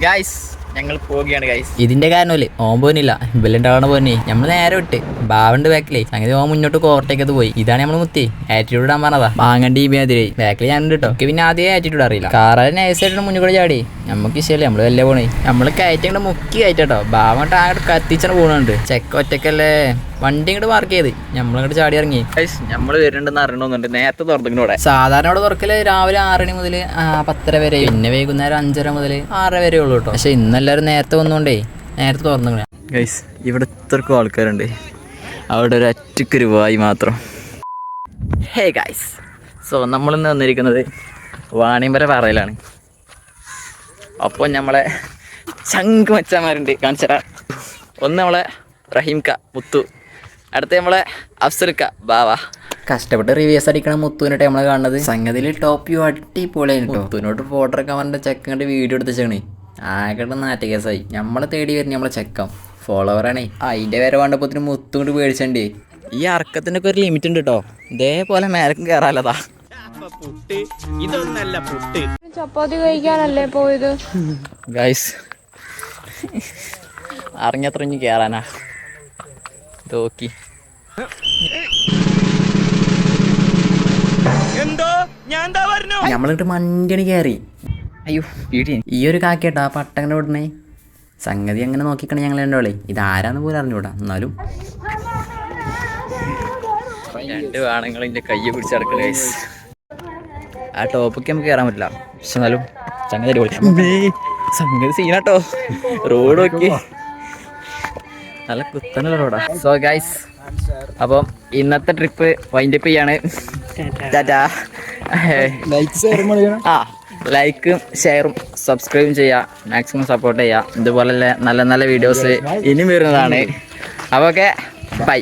Guys ഞങ്ങൾ പോവുകയാണ് guys ഇതിന്റെ കാരണമല്ലേ? ഓൻ പോനില്ല ബെല്ലുണ്ടാവണ പോന്നെ നമ്മൾ നേരെ വിട്ട്. ബാവണ്ട് ബാക്കിലേ സംഗതി ഓൻ മുന്നോട്ട് കോർട്ടേക്കത് പോയി. ഇതാണ് നമ്മൾ മുത്തി. ആറ്റിറ്റ്യൂഡ് ഇടാൻ പറഞ്ഞതാ. വാങ്ങണ്ടി അതിരെ ബാക്കിൽ ഞാൻ കേട്ടോ എനിക്ക് പിന്നെ ആദ്യം ആറ്റിറ്റ്യൂഡ് അറിയില്ല. കാറിന് നൈസായിട്ട് മുന്നിൽ കൂടെ ചാടി. നമുക്ക് ഇഷ്ടമല്ലേ നമ്മൾ വല്ല പോണേ. നമ്മൾ കയറ്റങ്ങട് മുക്കി കയറ്റട്ടോ ബാവങ്ങോട്ട് അങ്ങോട്ട് കത്തിച്ചാണ് പോണുണ്ട്. ചെക്ക് ഒറ്റക്കല്ലേ? വണ്ടി ഇങ്ങോട്ട് മാർക്ക് ചെയ്ത്. നമ്മളിങ്ങോട്ട് ചാടി ഇറങ്ങി. നമ്മൾ വരുന്നുണ്ടെന്ന് അറിയണമെന്നുണ്ട് നേരത്തെ തുറന്നിങ്ങോടെ സാധാരണ ഇവിടെ തുറക്കൽ രാവിലെ ആറ് മണി മുതൽ പത്തര വരെ. പിന്നെ വൈകുന്നേരം അഞ്ചര മുതൽ ആറര വരെ ഉള്ളൂ കേട്ടോ പക്ഷെ ഇന്നെല്ലാവരും നേരത്തെ വന്നുകൊണ്ടേ നേരത്തെ തുറന്നു ഗൈസ് ഇവിടെ ഇത്രക്കും ആൾക്കാരുണ്ട്. അവിടെ ഒരു അറ്റക്കൊരു വായി മാത്രം. ഹേ ഗൈസ് സോ നമ്മളിന്ന് വന്നിരിക്കുന്നത് വാണിയമ്പര പാറയിലാണ്. അപ്പോൾ നമ്മളെ ചങ്ക് മച്ചാന്മാരുണ്ട് കാണിച്ചരാ ഒന്ന് നമ്മളെ റഹീംക്ക മുത്തു. അടുത്ത നമ്മളെ അഫ്സൽക്ക ബാവ. കഷ്ടപ്പെട്ട് റിവ്യൂസ് അടിക്കണ മുത്തുവിനോട്ട് നമ്മളെ കാണുന്നത്. സംഗതിയിൽ ടോപ്പ് വ്യൂ അടിപൊളിയായിരുന്നു മുത്തുവിനോട്ട് ഫോട്ടോ എടുക്കാൻ പറഞ്ഞിട്ട് ചെക്കന്റെ വീഡിയോ എടുത്തേച്ചാണ് ആകെ നാറ്റ കേസായി നമ്മളെ തേടി വരുന്ന നമ്മളെ ചെക്കം. ഫോളോവറാണേ അതിന്റെ വരെ വേണ്ടപ്പോത്തിന് മുത്തുകൊണ്ട് പേടിച്ചണ്ടേ. ഈ അർക്കത്തിന്റെ ഒക്കെ ഒരു ലിമിറ്റ് ഉണ്ട് കേട്ടോ ഇതേപോലെ മേലക്കും കയറാലതാ ചപ്പാത്തി കഴിക്കാനല്ലേ പോയത്? ഗൈസ് അറിഞ്ഞത്ര ഇനി കയറാനാ നോക്കി. നമ്മളിട്ട് മണ്ടിയാണ് കയറി അയ്യോ പീടി ഈ ഒരു കാക്കേട്ടാ ആ പട്ടങ്ങനെ വിടണേ സംഗതി അങ്ങനെ നോക്കിക്കണേ ഞങ്ങൾ രണ്ടോ ഇത് ആരാന്ന് പോലും അറിഞ്ഞൂടാ എന്നാലും. രണ്ട് ആണുങ്ങൾ എന്റെ കയ്യെ പിടിച്ച് നടക്കുക ആ ടോപ്പൊക്കെ നമുക്ക് കയറാൻ പറ്റില്ല. പക്ഷെ എന്നാലും സംഗതി അടിപൊളി. സംഗതി സീനാട്ടോ. റോഡ് നോക്കി. നല്ല കുത്തനുള്ള റോഡാ. സോ ഗൈസ് അപ്പം ഇന്നത്തെ ട്രിപ്പ് വൈൻഡപ്പ് ചെയ്യാണ്. ടാറ്റാ ആ ലൈക്കും ഷെയറും സബ്സ്ക്രൈബും ചെയ്യുക മാക്സിമം സപ്പോർട്ട് ചെയ്യുക ഇതുപോലെ നല്ല നല്ല വീഡിയോസ് ഇനിയും വരുന്നതാണ്. അപ്പോൾ ഓക്കെ ബൈ